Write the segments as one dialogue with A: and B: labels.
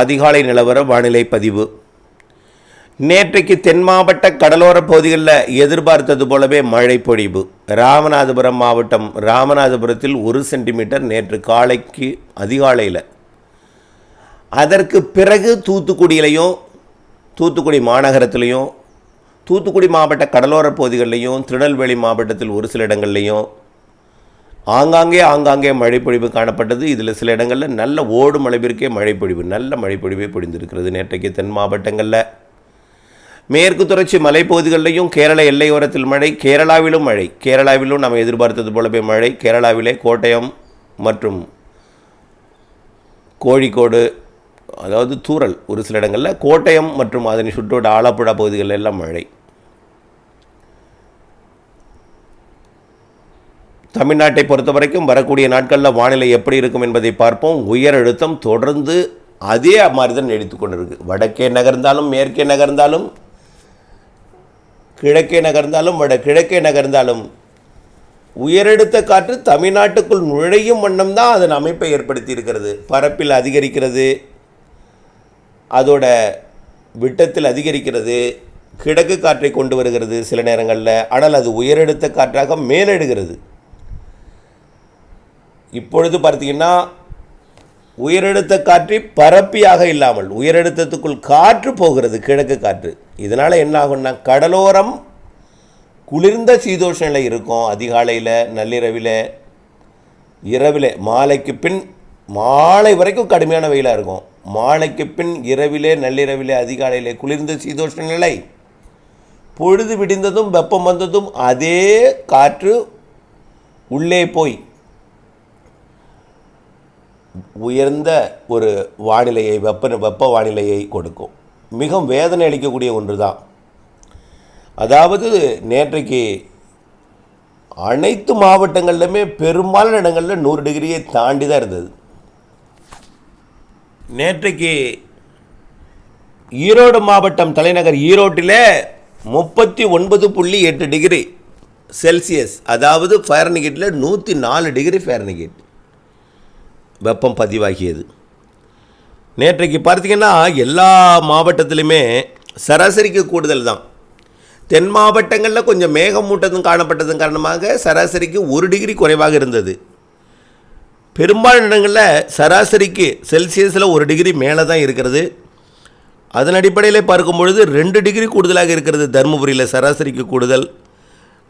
A: அதிகாலை நிலவர வானிலை பதிவு. நேற்றைக்கு தென் மாவட்ட கடலோர பகுதிகளில் எதிர்பார்த்தது போலவே மழை பொழிவு. ராமநாதபுரம் மாவட்டம் ராமநாதபுரத்தில் ஒரு சென்டிமீட்டர் நேற்று காலைக்கு அதிகாலையில். அதற்கு பிறகு தூத்துக்குடியிலையும் தூத்துக்குடி மாநகரத்திலையும் தூத்துக்குடி மாவட்ட கடலோர பகுதிகளிலையும் திருநெல்வேலி மாவட்டத்தில் ஒரு சில இடங்கள்லையும் ஆங்காங்கே ஆங்காங்கே மழைப்பொழிவு காணப்பட்டது. இதில் சில இடங்களில் நல்ல ஓடும் அளவிற்கே மழைப்பொழிவு நல்ல மழைப்பொழிவே பொழிந்திருக்கிறது நேற்றைக்கு தென் மாவட்டங்களில். மேற்கு தொடர்ச்சி மலைப்பகுதிகளிலையும் கேரள எல்லையோரத்தில் மழை கேரளாவிலும் மழை. கேரளாவிலும் நம்ம எதிர்பார்த்தது போலவே மழை. கேரளாவிலே கோட்டயம் மற்றும் கோழிக்கோடு அதாவது தூரல் ஒரு சில இடங்களில் கோட்டயம் மற்றும் அதனை சுற்றோட ஆலப்புழா பகுதிகளில் எல்லாம் மழை. தமிழ்நாட்டை பொறுத்த வரைக்கும் வரக்கூடிய நாட்களில் வானிலை எப்படி இருக்கும் என்பதை பார்ப்போம். உயர் அழுத்தம் தொடர்ந்து அதே மாதிரி தான் நீடித்து கொண்டிருக்கு. வடக்கே நகர்ந்தாலும் மேற்கே நகர்ந்தாலும் கிழக்கே நகர்ந்தாலும் வட கிழக்கே நகர்ந்தாலும் உயரழுத்த காற்று தமிழ்நாட்டுக்குள் நுழையும் வண்ணம் தான் அதன் அமைப்பை ஏற்படுத்தி இருக்கிறது. பரப்பில் அதிகரிக்கிறது. அதோட விட்டத்தில் அதிகரிக்கிறது. கிழக்கு காற்றை கொண்டு வருகிறது சில நேரங்களில். ஆனால் அது உயரெடுத்த காற்றாக மேலெடுகிறது. இப்பொழுது பார்த்தீங்கன்னா உயரழுத்த காற்றி பரப்பியாக இல்லாமல் உயரழுத்தத்துக்குள் காற்று போகிறது கிழக்கு காற்று. இதனால் என்ன ஆகும்னா கடலோரம் குளிர்ந்த சீதோஷ நிலை இருக்கும். அதிகாலையில் நள்ளிரவில் இரவில் மாலைக்கு பின் மாலை வரைக்கும் கடுமையான வெயிலாக இருக்கும். மாலைக்கு பின் இரவிலே நள்ளிரவிலே அதிகாலையிலே குளிர்ந்த சீதோஷ நிலை பொழுது விடிந்ததும் வெப்பம் வந்ததும் அதே காற்று உள்ளே போய் உயர்ந்த ஒரு வானிலையை வெப்ப வெப்ப வானிலையை கொடுக்கும். மிகவும் வேதனை அளிக்கக்கூடிய ஒன்று தான் அதாவது நேற்றைக்கு அனைத்து மாவட்டங்கள்லையுமே பெரும்பாலான இடங்களில் நூறு டிகிரியை தாண்டி தான் இருந்தது. நேற்றைக்கு ஈரோடு மாவட்டம் தலைநகர் ஈரோட்டில் முப்பத்தி ஒன்பது புள்ளி எட்டு டிகிரி செல்சியஸ் அதாவது ஃபேரனிகேட்டில் நூற்றி நாலு டிகிரி ஃபேரனிகேட் வெப்பம் பதிவாகியது. நேற்றைக்கு பார்த்தீங்கன்னா எல்லா மாவட்டத்திலுமே சராசரிக்கு கூடுதல் தான். தென் மாவட்டங்களில் கொஞ்சம் மேகமூட்டதும் காணப்பட்டதன் காரணமாக சராசரிக்கு ஒரு டிகிரி குறைவாக இருந்தது. பெரும்பாலான இடங்களில் சராசரிக்கு செல்சியஸில் ஒரு டிகிரி மேலே தான் இருக்கிறது. அதன் அடிப்படையில் பார்க்கும் பொழுது ரெண்டு டிகிரி கூடுதலாக இருக்கிறது தருமபுரியில் சராசரிக்கு கூடுதல்.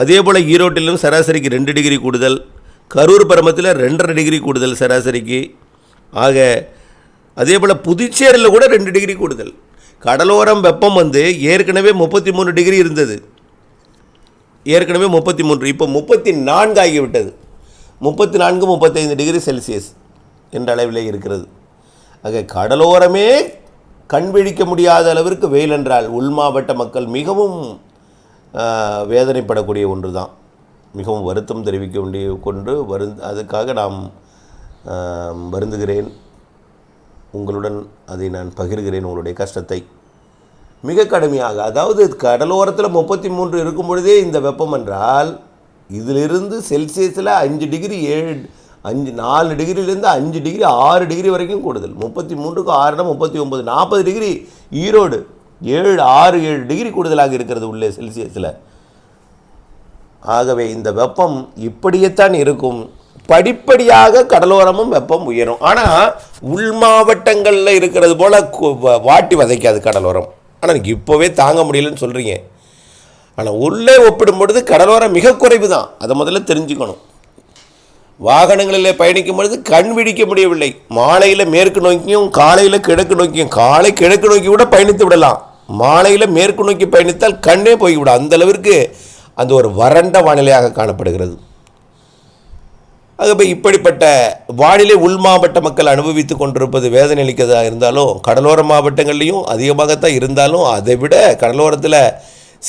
A: அதே போல் ஈரோட்டிலும் சராசரிக்கு ரெண்டு டிகிரி கூடுதல். கரூர் பரமத்தில் ரெண்டரை டிகிரி கூடுதல் சராசரிக்கு. ஆக அதே போல் புதுச்சேரியில் கூட ரெண்டு டிகிரி கூடுதல். கடலோரம் வெப்பம் வந்து ஏற்கனவே முப்பத்தி மூணு டிகிரி இருந்தது. ஏற்கனவே முப்பத்தி மூன்று இப்போ முப்பத்தி நான்கு ஆகிவிட்டது. முப்பத்தி நான்கு முப்பத்தைந்து டிகிரி செல்சியஸ் என்ற அளவிலே இருக்கிறது. ஆக கடலோரமே கண் விழிக்க முடியாத அளவிற்கு வெயில் என்றால் உள் மாவட்ட மக்கள் மிகவும் வேதனைப்படக்கூடிய ஒன்று தான் மிகவும் வருத்தம் தெரிவிக்க வேண்டிய கொண்டு வருந்து அதுக்காக நாம் வருந்துகிறேன். உங்களுடன் அதை நான் பகிர்கிறேன் உங்களுடைய கஷ்டத்தை. மிக கடுமையாக அதாவது கடலோரத்தில் முப்பத்தி மூன்று இருக்கும் பொழுதே இந்த வெப்பம் என்றால் இதிலிருந்து செல்சியஸில் அஞ்சு டிகிரி ஏழு அஞ்சு நாலு டிகிரிலேருந்து அஞ்சு டிகிரி ஆறு டிகிரி வரைக்கும் கூடுதல். முப்பத்தி மூன்றுக்கு ஆறுனா முப்பத்தி ஒம்பது நாற்பது டிகிரி ஈரோடு ஏழு ஆறு ஏழு டிகிரி கூடுதலாக இருக்கிறது உள்ளே செல்சியஸில். ஆகவே இந்த வெப்பம் இப்படியேத்தான் இருக்கும். படிப்படியாக கடலோரமும் வெப்பம் உயரும். ஆனால் உள் மாவட்டங்களில் இருக்கிறது போல் வாட்டி வதைக்காது கடலோரம். ஆனால் எனக்கு இப்போவே தாங்க முடியலன்னு சொல்கிறீங்க ஆனால் உள்ளே ஒப்பிடும் பொழுது கடலோரம் மிக குறைவு தான் அதை முதல்ல தெரிஞ்சுக்கணும். வாகனங்களில் பயணிக்கும் பொழுது கண் விழிக்க முடியவில்லை. மாலையில் மேற்கு நோக்கியும் காலையில் கிழக்கு நோக்கியும் காலை கிழக்கு நோக்கி கூட பயணித்து விடலாம். மாலையில் மேற்கு நோக்கி பயணித்தால் கண்ணே போய்விடும். அந்தளவிற்கு அந்த ஒரு வறண்ட வானிலையாக காணப்படுகிறது. ஆகவே இப்படிப்பட்ட வானிலை உள் மாவட்ட மக்கள் அனுபவித்து கொண்டிருப்பது வேதனை அளிக்கதாக இருந்தாலும் கடலோர மாவட்டங்கள்லேயும் அதிகமாகத்தான் இருந்தாலும் அதை விட கடலோரத்தில்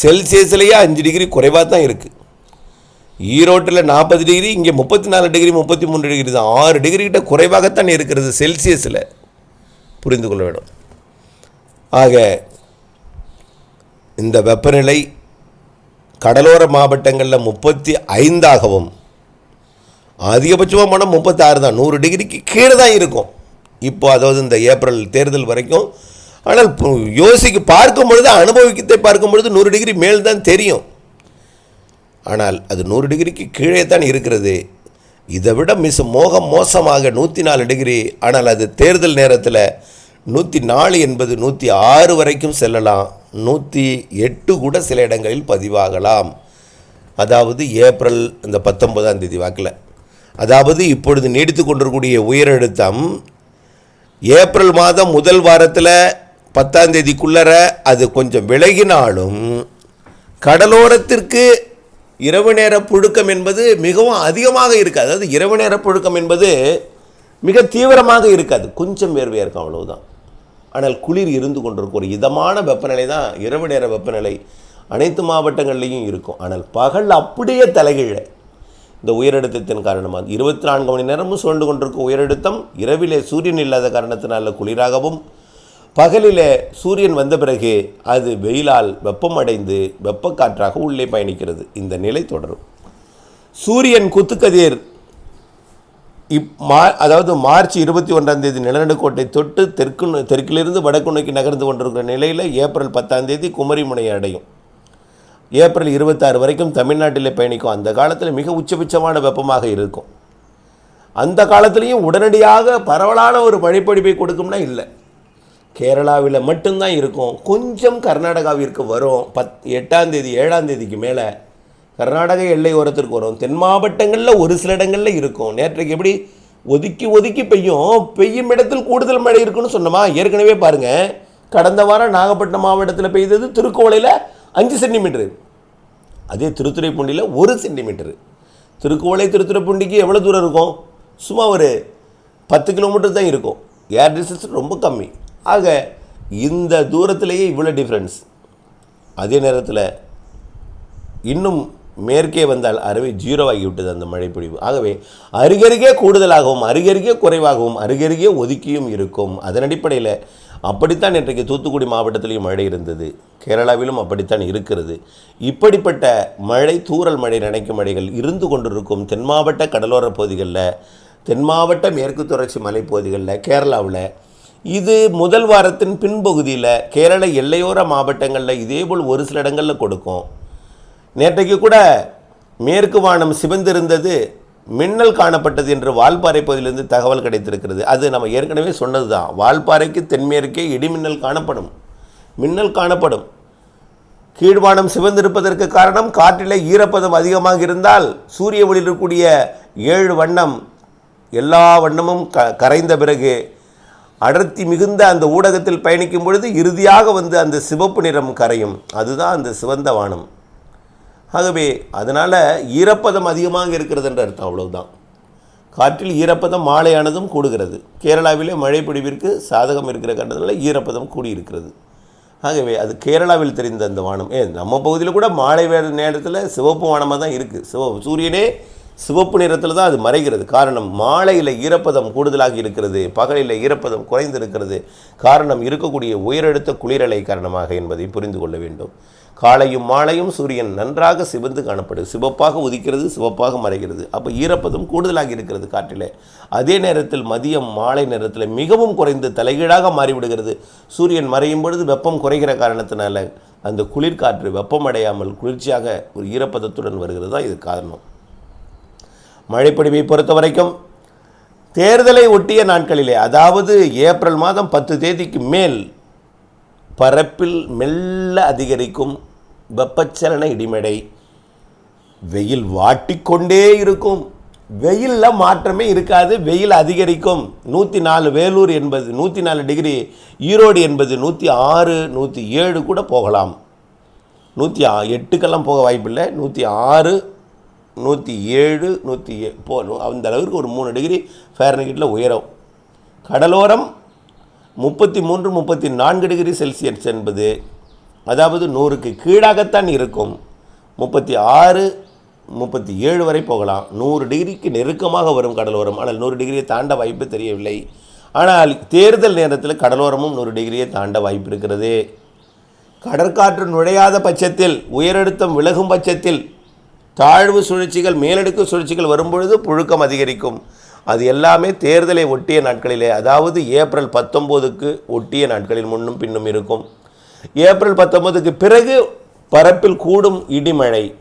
A: செல்சியஸ்லேயே அஞ்சு டிகிரி குறைவாக தான் இருக்குது ஈரோட்டில் நாற்பது டிகிரி இங்கே முப்பத்தி நாலு டிகிரி முப்பத்தி மூணு டிகிரி தான். ஆறு டிகிரி கிட்ட குறைவாகத்தான் இருக்கிறது செல்சியஸில். புரிந்து கொள்ள வேண்டும். ஆக இந்த வெப்பநிலை கடலோர மாவட்டங்களில் முப்பத்தி ஐந்தாகவும் அதிகபட்சமாக போனால் முப்பத்தாறு தான். நூறு டிகிரிக்கு கீழே தான் இருக்கும். இப்போ அதாவது இந்த ஏப்ரல் தேர்தல் வரைக்கும் ஆனால் பு- யோசிக்க பார்க்கும் பொழுது அனுபவிக்கத்தை பார்க்கும் பொழுது நூறு டிகிரி மேல் தான் தெரியும். ஆனால் அது நூறு டிகிரிக்கு கீழே தான் இருக்கிறது. இதை விட மிஸ் மோகம் மோசமாக நூற்றி நாலு டிகிரி ஆனால் அது தேர்தல் நேரத்தில் நூற்றி நாலு என்பது நூற்றி ஆறு வரைக்கும் செல்லலாம். நூற்றி எட்டு கூட சில இடங்களில் பதிவாகலாம். அதாவது ஏப்ரல் இந்த பத்தொன்பதாம் தேதி வாக்கில். அதாவது இப்பொழுது நீடித்து கொண்டிருக்கூடிய உயரழுத்தம் ஏப்ரல் மாதம் முதல் வாரத்தில் பத்தாம் தேதிக்குள்ளர அது கொஞ்சம் விலகினாலும் கடலோரத்திற்கு இரவு நேர புழுக்கம் என்பது மிகவும் அதிகமாக இருக்காது. அதாவது இரவு நேர புழுக்கம் என்பது மிக தீவிரமாக இருக்காது. கொஞ்சம் வேர்வையாக இருக்கும் அவ்வளவுதான். ஆனால் குளிர் இருந்து கொண்டிருக்கும் ஒரு இதமான வெப்பநிலை தான் இரவு நேர வெப்பநிலை. அனைத்து மாவட்டங்கள்லேயும் இருக்கும். ஆனால் பகல் அப்படியே தலைகீழ. இந்த உயரழுத்தத்தின் காரணமாக இருபத்தி நான்கு மணி நேரமும் சுழண்டு கொண்டிருக்கும் உயரழுத்தம். இரவிலே சூரியன் இல்லாத காரணத்தினால குளிராகவும் பகலிலே சூரியன் வந்த பிறகு அது வெயிலால் வெப்பமடைந்து வெப்பக்காற்றாக உள்ளே பயணிக்கிறது. இந்த நிலை தொடரும். சூரியன் குத்துக்கதிர் இப் மா அதாவது மார்ச் இருபத்தி ஒன்றாம் தேதி நிலநடுக்கோட்டை தொட்டு தெற்கு தெற்கிலிருந்து வடக்கு நோக்கி நகர்ந்து கொண்டிருக்கிற நிலையில் ஏப்ரல் பத்தாம் தேதி குமரிமுனையை அடையும். ஏப்ரல் இருபத்தாறு வரைக்கும் தமிழ்நாட்டில் பயணிக்கும். அந்த காலத்தில் மிக உச்சபட்சமான வெப்பமாக இருக்கும். அந்த காலத்துலேயும் உடனடியாக பரவலான ஒரு மழைப்பொழிவை கொடுக்கும்னா இல்லை. கேரளாவில் மட்டும்தான் இருக்கும். கொஞ்சம் கர்நாடகாவிற்கு வரும். பத் எட்டாம் தேதி ஏழாம் தேதிக்கு மேலே கர்நாடக எல்லை ஓரத்திற்கு வரும். தென் மாவட்டங்களில் ஒரு சில இடங்களில் இருக்கும். நேற்றைக்கு எப்படி ஒதுக்கி ஒதுக்கி பெய்யும் பெய்யும் இடத்தில் கூடுதல் மழை இருக்குன்னு சொன்னோமா? ஏற்கனவே பாருங்கள் கடந்த வாரம் நாகப்பட்டினம் மாவட்டத்தில் பெய்தது திருக்கோளையில் அஞ்சு சென்டிமீட்டரு. அதே திருத்துறைப்பூண்டியில் ஒரு சென்டிமீட்டரு. திருக்கோளை திருத்துறைப்பூண்டிக்கு எவ்வளோ தூரம் இருக்கும்? சும்மா ஒரு பத்து கிலோமீட்டர் தான் இருக்கும். ஏர் டிஸ்டன்ஸ் ரொம்ப கம்மி. ஆக இந்த தூரத்திலேயே இவ்வளோ டிஃப்ரென்ஸ். அதே நேரத்தில் இன்னும் மேற்கே வந்தால் அறவே ஜீரோவாகிவிட்டது அந்த மழைப்பொழிவு. ஆகவே அருகருகே கூடுதலாகவும் அருகருகே குறைவாகவும் அருகருகே ஒதுக்கியும் இருக்கும். அதன் அடிப்படையில் அப்படித்தான் இன்றைக்கு தூத்துக்குடி மாவட்டத்திலையும் மழை இருந்தது. கேரளாவிலும் அப்படித்தான் இருக்கிறது. இப்படிப்பட்ட மழை தூரல் மழை நினைக்கும் மழைகள் இருந்து கொண்டிருக்கும் தென் மாவட்ட கடலோர பகுதிகளில் தென் மாவட்ட மேற்கு தொடர்ச்சி மலைப்பகுதிகளில் கேரளாவில் இது முதல் வாரத்தின் பின்பகுதியில் கேரள எல்லையோர மாவட்டங்களில் இதேபோல் ஒரு சில இடங்களில் கொடுக்கும். நேற்றைக்கு கூட மேற்கு வானம் சிவந்திருந்தது மின்னல் காணப்பட்டது என்று வால்பாறை பகுதியிலிருந்து தகவல் கிடைத்திருக்கிறது. அது நம்ம ஏற்கனவே சொன்னது தான் வால்பாறைக்கு தென்மேற்கே இடிமின்னல் காணப்படும். மின்னல் காணப்படும். கீழ்வானம் சிவந்திருப்பதற்கு காரணம் காற்றிலே ஈரப்பதம் அதிகமாக இருந்தால் சூரிய ஒளியில் இருக்கக்கூடிய ஏழு வண்ணம் எல்லா வண்ணமும் க கரைந்த பிறகு அடர்த்தி மிகுந்த அந்த ஊடகத்தில் பயணிக்கும் பொழுது இறுதியாக வந்து அந்த சிவப்பு நிறம் கரையும். அதுதான் அந்த சிவந்த வானம். ஆகவே அதனால் ஈரப்பதம் அதிகமாக இருக்கிறதுன்ற அர்த்தம் அவ்வளவுதான். காற்றில் ஈரப்பதம் மாலையானதும் கூடுகிறது. கேரளாவிலே மழை பிடிவிற்கு சாதகம் இருக்கிற காரணத்தினால ஈரப்பதம் கூடியிருக்கிறது. ஆகவே அது கேரளாவில் தெரிந்த அந்த வானம். ஏ நம்ம பகுதியில் கூட மாலை வேறு நேரத்தில் சிவப்பு வானமாக தான் இருக்குது சிவப்பு சூரியனே சிவப்பு நிறத்தில் தான் அது மறைகிறது. காரணம் மாலையில் ஈரப்பதம் கூடுதலாக இருக்கிறது. பகலில் ஈரப்பதம் குறைந்து இருக்கிறது காரணம் இருக்கக்கூடிய உயரழுத்த குளிரலை காரணமாக என்பதை புரிந்து கொள்ள வேண்டும். காலையும் மாலையும் சூரியன் நன்றாக சிவந்து காணப்படுது சிவப்பாக உதிக்கிறது சிவப்பாக மறைகிறது. அப்போ ஈரப்பதம் கூடுதலாக இருக்கிறது காற்றிலே. அதே நேரத்தில் மதியம் மாலை நேரத்தில் மிகவும் குறைந்து தலைகீழாக மாறிவிடுகிறது. சூரியன் மறையும் பொழுது வெப்பம் குறைகிற காரணத்தினால அந்த குளிர்காற்று வெப்பமடையாமல் குளிர்ச்சியாக ஒரு ஈரப்பதத்துடன் வருகிறது தான் இது காரணம். மழைப்பொழிவை பொறுத்த வரைக்கும் தேர்தலை ஒட்டிய நாட்களிலே அதாவது ஏப்ரல் மாதம் பத்து தேதிக்கு மேல் பரப்பில் மெல்ல அதிகரிக்கும் வெப்பச்சலன இடிமடை. வெயில் வாட்டிக்கொண்டே இருக்கும். வெயிலில் மாற்றமே இருக்காது வெயில் அதிகரிக்கும். நூற்றி நாலு வேலூர் என்பது நூற்றி நாலு டிகிரி ஈரோடு என்பது நூற்றி ஆறு நூற்றி ஏழு கூட போகலாம். நூற்றி எட்டுக்கெல்லாம் போக வாய்ப்பில்லை. நூற்றி ஆறு நூற்றி ஏழு நூற்றி ஏ போ அந்த அளவுக்கு ஒரு மூணு டிகிரி ஃபேரன்ஹீட்டில் உயரும். கடலோரம் முப்பத்தி மூன்று முப்பத்தி நான்கு டிகிரி செல்சியஸ் என்பது அதாவது நூறுக்கு கீழாகத்தான் இருக்கும். முப்பத்தி ஆறு முப்பத்தி ஏழு வரை போகலாம். நூறு டிகிரிக்கு நெருக்கமாக வரும் கடலோரம். ஆனால் நூறு டிகிரியை தாண்ட வாய்ப்பு தெரியவில்லை. ஆனால் தேர்தல் நேரத்தில் கடலோரமும் நூறு டிகிரியை தாண்ட வாய்ப்பு இருக்கிறது. கடற்காற்று நுழையாத பட்சத்தில் உயரழுத்தம் விலகும் பட்சத்தில் தாழ்வு சுழற்சிகள் மேலடுக்கு சுழற்சிகள் வரும்பொழுது புழுக்கம் அதிகரிக்கும். அது எல்லாமே தேர்தலை ஒட்டிய நாட்களிலே அதாவது ஏப்ரல் பத்தொம்போதுக்கு ஒட்டிய நாட்களில் முன்னும் பின்னும் இருக்கும். ஏப்ரல் பத்தொன்பதுக்கு பிறகு பரப்பில் கூடும் இடிமழை.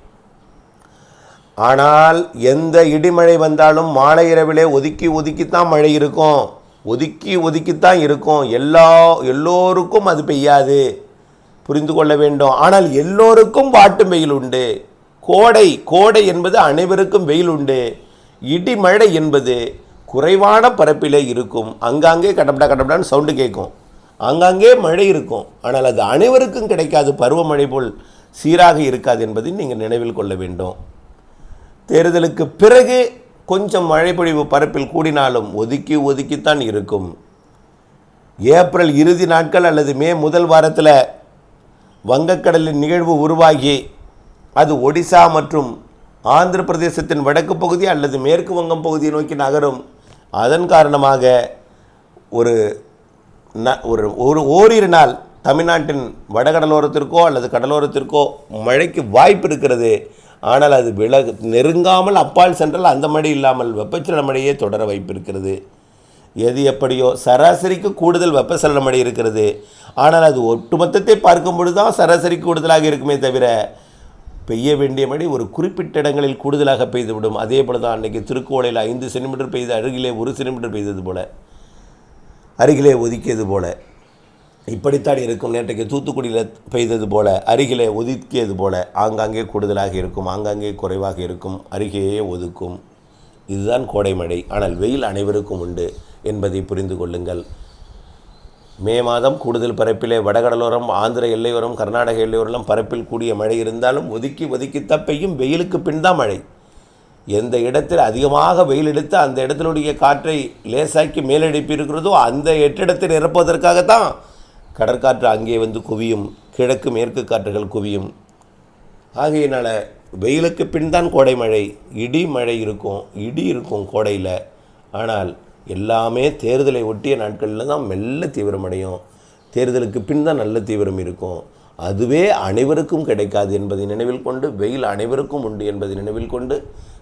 A: ஆனால் எந்த இடிமழை வந்தாலும் மாலை இரவிலே ஒதுக்கி ஒதுக்கித்தான் மழை இருக்கும். ஒதுக்கி ஒதுக்கித்தான் இருக்கும். எல்லா எல்லோருக்கும் அது பெய்யாது. புரிந்து கொள்ள வேண்டும். ஆனால் எல்லோருக்கும் வாட்டும் வெயில் உண்டு. கோடை கோடை என்பது அனைவருக்கும் வெயில் உண்டு. இடிமழை என்பது குறைவான பரப்பிலே இருக்கும். அங்காங்கே கடப்படா கடப்படான்னு சவுண்டு கேட்கும். ஆங்காங்கே மழை இருக்கும். ஆனால் அது அனைவருக்கும் கிடைக்காது. பருவமழை போல் சீராக இருக்காது என்பதை நீங்கள் நினைவில் கொள்ள வேண்டும். தேர்தலுக்கு பிறகு கொஞ்சம் மழைப்பொழிவு பரப்பில் கூடினாலும் ஒதுக்கி ஒதுக்கித்தான் இருக்கும். ஏப்ரல் இறுதி நாட்கள் அல்லது மே முதல் வாரத்தில் வங்கக்கடலின் நிகழ்வு உருவாகி அது ஒடிசா மற்றும் ஆந்திர பிரதேசத்தின் வடக்கு பகுதி அல்லது மேற்கு வங்கம் பகுதியை நோக்கி நகரும். அதன் காரணமாக ஒரு ந ஒரு ஒரு ஓரிரு நாள் தமிழ்நாட்டின் வடகடலோரத்திற்கோ அல்லது கடலோரத்திற்கோ மழைக்கு வாய்ப்பு இருக்கிறது. ஆனால் அது விலகு நெருங்காமல் அப்பால் சென்றால் அந்த மழை இல்லாமல் வெப்பச்சலன மழையே தொடர வாய்ப்பு இருக்கிறது எது எப்படியோ சராசரிக்கு கூடுதல் வெப்பசலன மழை இருக்கிறது. ஆனால் அது ஒட்டுமொத்தத்தை பார்க்கும்பொழுது தான் சராசரி கூடுதலாக இருக்குமே தவிர பெய்ய வேண்டிய மழை ஒரு குறிப்பிட்ட இடங்களில் கூடுதலாக பெய்துவிடும். அதே போல தான் அன்றைக்கி திருக்கோளையில் ஐந்து சென்டிமீட்டர் பெய்து அருகிலே ஒரு சென்டிமீட்டர் பெய்தது போல. அருகிலே ஒதுக்கியது போல. இப்படித்தான் இருக்கும். நேற்றைக்கு தூத்துக்குடியில் பெய்தது போல அருகிலே ஒதுக்கியது போல ஆங்காங்கே கூடுதலாக இருக்கும் ஆங்காங்கே குறைவாக இருக்கும் அருகேயே ஒதுக்கும். இதுதான் கோடை மழை ஆனால் வெயில் அனைவருக்கும் உண்டு என்பதை புரிந்து கொள்ளுங்கள். மே மாதம் கூடுதல் பரப்பிலே வடகடலோரம் ஆந்திர எல்லையோரம் கர்நாடக எல்லையோரம் பரப்பில் கூடிய மழை இருந்தாலும் ஒதுக்கி ஒதுக்கித்தான் பெய்யும். வெயிலுக்கு பின் தான் மழை. எந்த இடத்தில் அதிகமாக வெயில் எடுத்து அந்த இடத்தினுடைய காற்றை லேசாக்கி மேலெழுப்பி இருக்கிறதோ அந்த எட்டிடத்தை நிரப்புவதற்காகத்தான் கடற்காற்று அங்கே வந்து குவியும் கிழக்கு மேற்கு காற்றுகள் குவியும். ஆகையினால் வெயிலுக்கு பின் தான் கோடை மழை இடி மழை இருக்கும் இடி இருக்கும் கோடையில். ஆனால் எல்லாமே தேர்தலை ஒட்டிய நாட்களில் தான் மெல்ல தீவிரமடையும் தேர்தலுக்கு பின் தான் நல்ல தீவிரம் இருக்கும். அதுவே அனைவருக்கும் கிடைக்காது என்பதை நினைவில் கொண்டு வெயில் அனைவருக்கும் உண்டு என்பதை நினைவில் கொண்டு